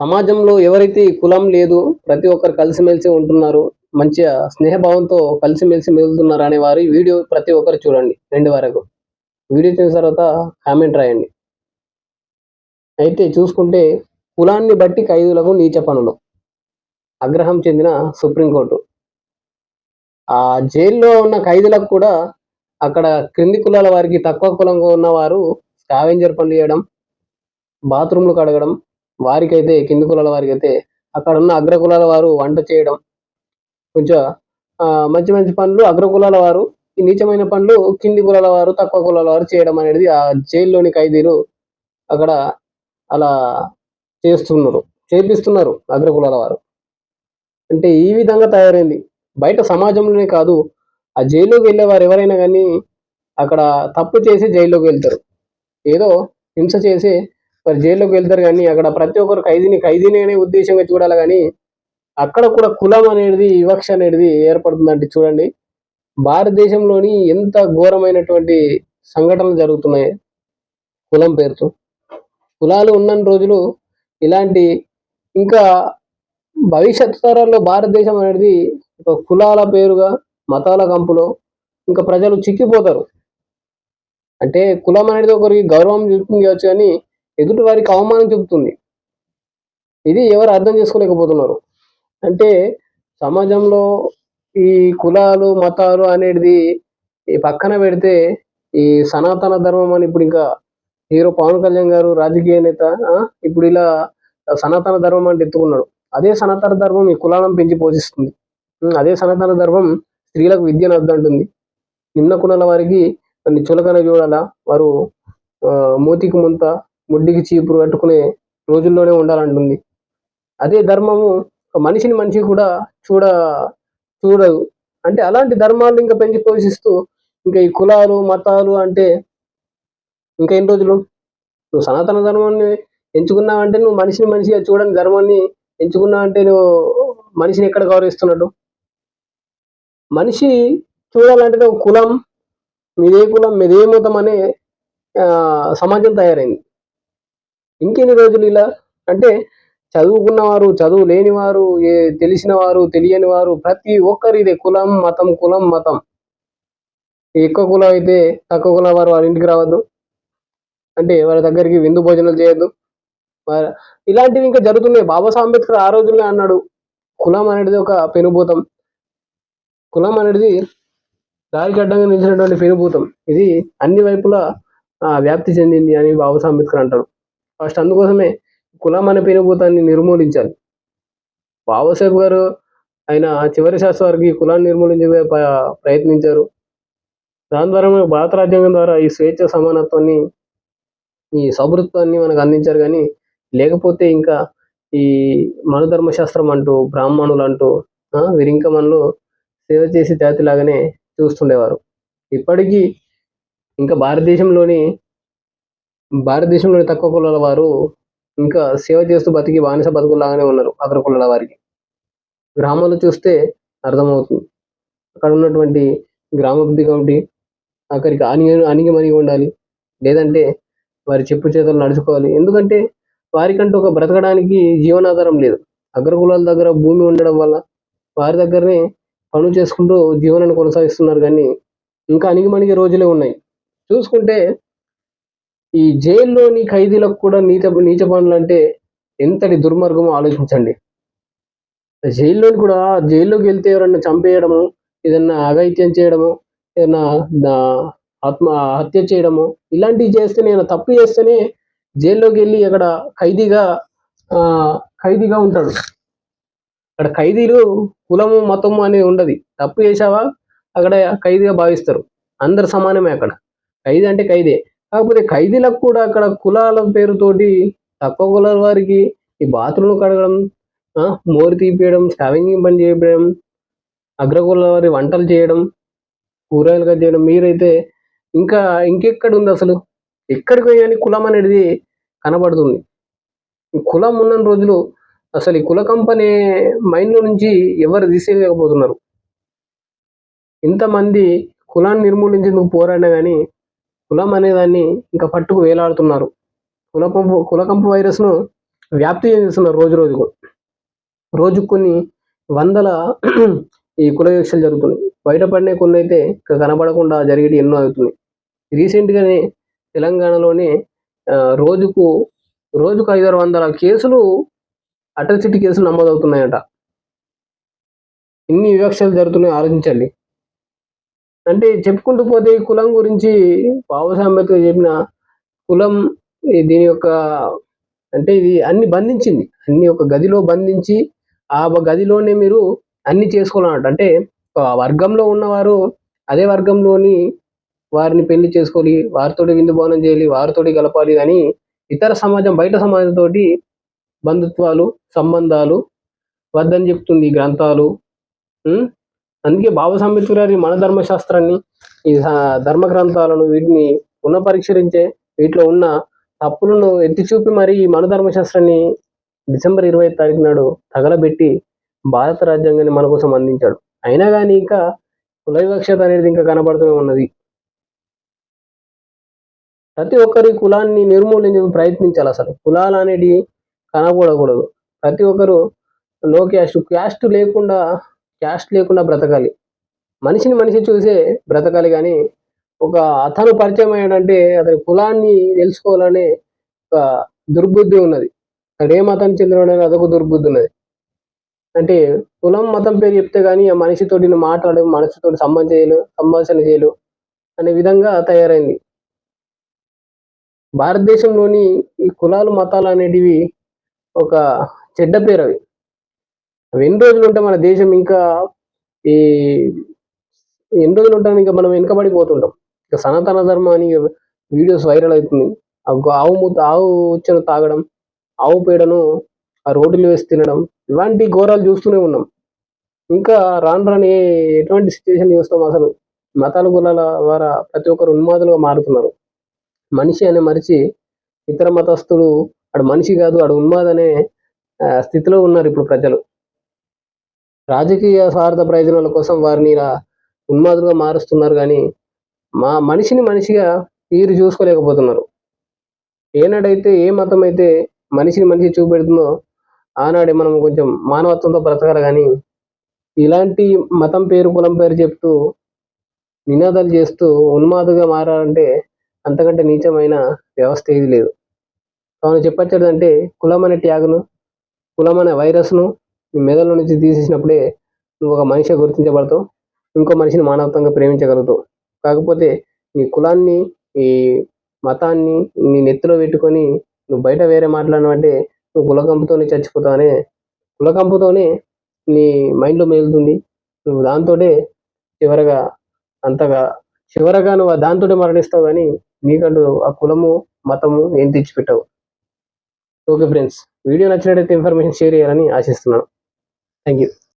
సమాజంలో ఎవరైతే ఈ కులం లేదు ప్రతి ఒక్కరు కలిసిమెలిసి ఉంటున్నారు మంచిగా స్నేహభావంతో కలిసిమెలిసి మెలుతున్నారు అనే వారి వీడియో ప్రతి ఒక్కరు చూడండి రెండు వరకు. వీడియో చూసిన తర్వాత కామెంట్ రాయండి. అయితే చూసుకుంటే కులాన్ని బట్టి ఖైదులకు నీచ పనులు. ఆగ్రహం చెందిన సుప్రీంకోర్టు. ఆ జైల్లో ఉన్న ఖైదులకు కూడా అక్కడ క్రింది కులాల వారికి తక్కువ కులంగా ఉన్న వారు స్కావెంజర్ పనులు చేయడం బాత్రూమ్లు కడగడం వారికైతే కింది కులాల వారికి అయితే అక్కడ ఉన్న అగ్ర కులాల వారు వంట చేయడం కొంచెం మంచి మంచి పనులు అగ్ర కులాల వారు ఈ నీచమైన పనులు కింది కులాల వారు తక్కువ కులాల వారు చేయడం అనేది ఆ జైల్లోని ఖైదీలు అక్కడ అలా చేస్తున్నారు చేపిస్తున్నారు అగ్ర కులాల వారు. అంటే ఈ విధంగా తయారైంది. బయట సమాజంలోనే కాదు ఆ జైల్లోకి వెళ్ళే వారు ఎవరైనా కానీ అక్కడ తప్పు చేసి జైల్లోకి వెళ్తారు. ఏదో హింస చేసి మరి జైల్లోకి వెళ్తారు కానీ అక్కడ ప్రతి ఒక్కరు ఖైదీని ఖైదీని అనే ఉద్దేశంగా చూడాలి కానీ అక్కడ కూడా కులం అనేది వివక్ష అనేది ఏర్పడుతుందంటే చూడండి. భారతదేశంలోని ఎంత ఘోరమైనటువంటి సంఘటనలు జరుగుతున్నాయి కులం పేరుతో. కులాలు ఉన్న రోజులు ఇలాంటి ఇంకా భవిష్యత్ తరాల్లో భారతదేశం అనేది ఒక కులాల పేరుగా మతాల కంపులో ఇంకా ప్రజలు చిక్కిపోతారు. అంటే కులం అనేది ఒకరికి గౌరవం చూపించవచ్చు కానీ ఎదుటి వారికి అవమానం చెబుతుంది. ఇది ఎవరు అర్థం చేసుకోలేకపోతున్నారు. అంటే సమాజంలో ఈ కులాలు మతాలు అనేది ఈ పక్కన పెడితే ఈ సనాతన ధర్మం అని ఇప్పుడు ఇంకా హీరో పవన్ కళ్యాణ్ గారు రాజకీయ నేత ఇప్పుడు ఇలా సనాతన ధర్మం అంటే ఎత్తుకున్నాడు. అదే సనాతన ధర్మం ఈ కులాలను పెంచి పోషిస్తుంది. అదే సనాతన ధర్మం స్త్రీలకు విద్యను అద్దంటుంది. నిమ్న కులాల వారికి కొన్ని చులకన చూడాలా? వారు ఆ, మూతికి ముంత ముడ్డికి చీపురు కట్టుకునే రోజుల్లోనే ఉండాలంటుంది. అదే ధర్మము ఒక మనిషిని మనిషి కూడా చూడ చూడదు. అంటే అలాంటి ధర్మాలు ఇంకా పెంచి పోషిస్తూ ఇంకా ఈ కులాలు మతాలు అంటే ఇంకా ఎన్ని రోజులు? నువ్వు సనాతన ధర్మాన్ని ఎంచుకున్నావంటే నువ్వు మనిషిని మనిషిగా చూడని ధర్మాన్ని ఎంచుకున్నావంటే నువ్వు మనిషిని ఎక్కడ గౌరవిస్తున్నట్టు మనిషి చూడాలంటే నువ్వు కులం మీదే కులం మీదే మతం అనే సమాజం తయారైంది. ఇంకెన్ని రోజులు ఇలా? అంటే చదువుకున్నవారు చదువు లేని వారు ఏ తెలిసిన వారు తెలియని వారు ప్రతి ఒక్కరు ఇదే కులం మతం కులం మతం. ఎక్కువ కులం అయితే తక్కువ కులం వారు వారి ఇంటికి రావద్దు. అంటే వారి దగ్గరికి విందు భోజనాలు చేయొద్దు. ఇలాంటివి ఇంకా జరుగుతున్నాయి. బాబాసాహెబ్ అంబేద్కర్ ఆ రోజుల్లో అన్నాడు. కులం అనేది ఒక పెనుభూతం. కులం అనేది దారికి అడ్డంగా నిలిచినటువంటి పెనుభూతం. ఇది అన్ని వైపులా వ్యాప్తి చెందింది అని బాబాసాహెబ్ అంబేద్కర్ అంటాడు ఫస్ట్ అందుకోసమే కులం అనే పెనుభూతాన్ని నిర్మూలించాలి. బాబాసాహెబ్ గారు ఆయన చివరి శాస్త్ర వారికి కులాన్ని నిర్మూలించే ప్రయత్నించారు. దాని ద్వారా భారత రాజ్యాంగం ద్వారా ఈ స్వేచ్ఛ సమానత్వాన్ని ఈ సౌభృత్వాన్ని మనకు అందించారు కానీ లేకపోతే ఇంకా ఈ మనుధర్మ శాస్త్రం అంటూ బ్రాహ్మణులు అంటూ ఆ, వీరు ఇంకా మనలు సేవ చేసి జాతిలాగానే చూస్తుండేవారు. ఇప్పటికీ ఇంకా భారతదేశంలోని భారతదేశంలోని తక్కువ కులాల వారు ఇంకా సేవ చేస్తూ బతికి బానిస బతుకులాగానే ఉన్నారు అగ్ర కులాల వారికి. గ్రామాలు చూస్తే అర్థమవుతుంది. అక్కడ ఉన్నటువంటి గ్రామాభివృద్ధి కమిటీ అక్కడికి అణిగి అణిగి మణిగి ఉండాలి. లేదంటే వారి చెప్పు చేతులు నడుచుకోవాలి. ఎందుకంటే వారికంటూ ఒక బ్రతకడానికి జీవనాధారం లేదు. అగ్రకులాల దగ్గర భూమి ఉండడం వల్ల వారి దగ్గరనే పనులు చేసుకుంటూ జీవనాన్ని కొనసాగిస్తున్నారు. కానీ ఇంకా అణిగిమణిగే రోజులే ఉన్నాయి. చూసుకుంటే ఈ జైల్లోని ఖైదీలకు కూడా నీచ నీచ పనులు అంటే ఎంతటి దుర్మార్గమో ఆలోచించండి. జైల్లోని కూడా జైల్లోకి వెళ్తే ఎవరన్నా చంపేయడము ఏదన్నా అఘాయిత్యం చేయడము ఏదన్నా ఆత్మ హత్య చేయడము ఇలాంటివి చేస్తే నేను తప్పు చేస్తేనే జైల్లోకి వెళ్ళి అక్కడ ఖైదీగా ఆ ఖైదీగా ఉంటాడు. అక్కడ ఖైదీలు కులము మతము అనేది ఉండదు. తప్పు చేశావా? అక్కడ ఖైదీగా భావిస్తారు. అందరు సమానమే అక్కడ. ఖైదీ అంటే ఖైదే. కాకపోతే ఖైదీలకు కూడా అక్కడ కులాల పేరుతోటి తక్కువ కులాల వారికి ఈ బాత్రూమ్లు కడగడం మోరు తీపియడం స్కావెంజింగ్ పని చేయడం అగ్రకుల వారి వంటలు చేయడం కూరగాయలుగా చేయడం మీరైతే ఇంకా ఇంకెక్కడ ఉంది అసలు? ఎక్కడికి పోయాని కులం అనేది కనబడుతుంది. ఈ కులం ఉన్న రోజులు అసలు ఈ కుల కంపెనీ మైండ్ నుంచి ఎవరు తీసేయలేకపోతున్నారు. ఇంతమంది కులాన్ని నిర్మూలించేందుకు పోరాడినా కానీ కులం అనేదాన్ని ఇంకా పట్టుకు వేలాడుతున్నారు. కులకంపు కులకంపు వైరస్ను వ్యాప్తి చేస్తున్నారు రోజు రోజుకు రోజు కొన్ని వందల ఈ కుల వివక్షలు జరుగుతున్నాయి. బయటపడిన కొన్ని అయితే ఇక కనబడకుండా జరిగేటి ఎన్నో అవుతున్నాయి. రీసెంట్గానే తెలంగాణలోనే రోజుకు రోజుకు ఐదారు వందల కేసులు అట్రాసిటీ కేసులు నమోదవుతున్నాయట. ఇన్ని వివక్షలు జరుగుతున్నాయి ఆలోచించండి. అంటే చెప్పుకుంటూ పోతే ఈ కులం గురించి బాబాసాహెబ్ అంబేద్కర్ చెప్పిన కులం దీని యొక్క అంటే ఇది అన్ని బంధించింది. అన్ని ఒక గదిలో బంధించి ఆ గదిలోనే మీరు అన్ని చేసుకోవాలన్నట్టు అంటే వర్గంలో ఉన్నవారు అదే వర్గంలోని వారిని పెళ్ళి చేసుకోవాలి వారితోటి విందు భవనం చేయాలి వారితోటి గలపాలి అని ఇతర సమాజం బయట సమాజంతో బంధుత్వాలు సంబంధాలు వద్దని చెప్తుంది ఈ గ్రంథాలు. అందుకే బాబాసాహెబ్ అంబేద్కర్ గారి మన ధర్మశాస్త్రాన్ని ఈ ధర్మ గ్రంథాలను వీటిని పునఃపరిశీలించే వీటిలో ఉన్న తప్పులను ఎత్తి చూపి మరి ఈ మన ధర్మశాస్త్రాన్ని డిసెంబర్ ఇరవై తారీఖు నాడు తగలబెట్టి భారత రాజ్యాంగాన్ని మన కోసం అందించాడు. అయినా కానీ ఇంకా కుల వివక్షత అనేది ఇంకా కనబడుతూనే ఉన్నది. ప్రతి ఒక్కరి కులాన్ని నిర్మూలించే ప్రయత్నించాలి అసలు. కులాలు అనేటివి కనకూడకూడదు ప్రతి ఒక్కరు నో క్యాస్ట్ క్యాస్ట్ లేకుండా క్యాస్ట్ లేకుండా బ్రతకాలి. మనిషిని మనిషి చూసే బ్రతకాలి కానీ ఒక అతను పరిచయం అయ్యాడంటే అతని కులాన్ని తెలుసుకోవాలనే ఒక దుర్బుద్ధి ఉన్నది. అక్కడ ఏ మతానికి చెందిన అదొక దుర్బుద్ధి ఉన్నది. అంటే కులం మతం పేరు చెప్తే కానీ ఆ మనిషితోటి మాట్లాడు మనిషితోటి సంబంధం చేయలు సంభాషణ చేయలు అనే విధంగా తయారైంది. భారతదేశంలోని ఈ కులాలు మతాలు అనేటివి ఒక చెడ్డ పేరు అవి. అవి ఎన్ని రోజులు ఉంటే మన దేశం ఇంకా ఈ ఎన్ని రోజులు ఉంటాను ఇంకా మనం వెనుకబడిపోతుంటాం. ఇక సనాతన ధర్మం అని వీడియోస్ వైరల్ అవుతుంది. ఆవు మూత ఆవు ఉచ్చను తాగడం ఆవు పేడను ఆ రోడ్డులో వేసి తినడం ఇలాంటి ఘోరాలు చూస్తూనే ఉన్నాం. ఇంకా రాను రాని ఎటువంటి సిచ్యువేషన్ చూస్తాం అసలు? మతాల కులాల ద్వారా ప్రతి ఒక్కరు ఉన్మాదులుగా మారుతున్నారు. మనిషి అనే మరిచి ఇతర మతస్థులు అడు మనిషి కాదు అడు ఉన్మాదనే స్థితిలో ఉన్నారు ఇప్పుడు ప్రజలు. రాజకీయ స్వార్థ ప్రయోజనాల కోసం వారిని ఇలా ఉన్మాదులుగా మారుస్తున్నారు కానీ మా మనిషిని మనిషిగా వీరు చూసుకోలేకపోతున్నారు. ఏనాడైతే ఏ మతం అయితే మనిషిని మనిషి చూపెడుతుందో ఆనాడే మనం కొంచెం మానవత్వంతో బ్రతకాలి కానీ ఇలాంటి మతం పేరు కులం పేరు చెప్తూ నినాదాలు చేస్తూ ఉన్మాదుగా మారాలంటే అంతకంటే నీచమైన వ్యవస్థ ఏది లేదు. కావున చెప్పచ్చేదంటే కులం అనే ట్యాగ్ను కులం అనే వైరస్ను నీ మెదడు నుంచి తీసేసినప్పుడే నువ్వు ఒక మనిషి గుర్తించబడతావు ఇంకో మనిషిని మానవతంగా ప్రేమించగలుగుతావు. కాకపోతే నీ కులాన్ని ఈ మతాన్ని నీ నెత్తిలో పెట్టుకొని నువ్వు బయట వేరే మాట్లాడినావంటే నువ్వు కులకంపుతోనే చచ్చిపోతావనే కులకంపుతోనే నీ మైండ్లో మేలుతుంది. నువ్వు దాంతోటే చివరగా అంతగా చివరగా నువ్వు దాంతోటే మరణిస్తావు కానీ నీకంటూ ఆ కులము మతము ఏం తెచ్చిపెట్టావు. ఓకే ఫ్రెండ్స్ వీడియో నచ్చినట్టయితే ఇన్ఫర్మేషన్ షేర్ చేయాలని ఆశిస్తున్నాను. Thank you.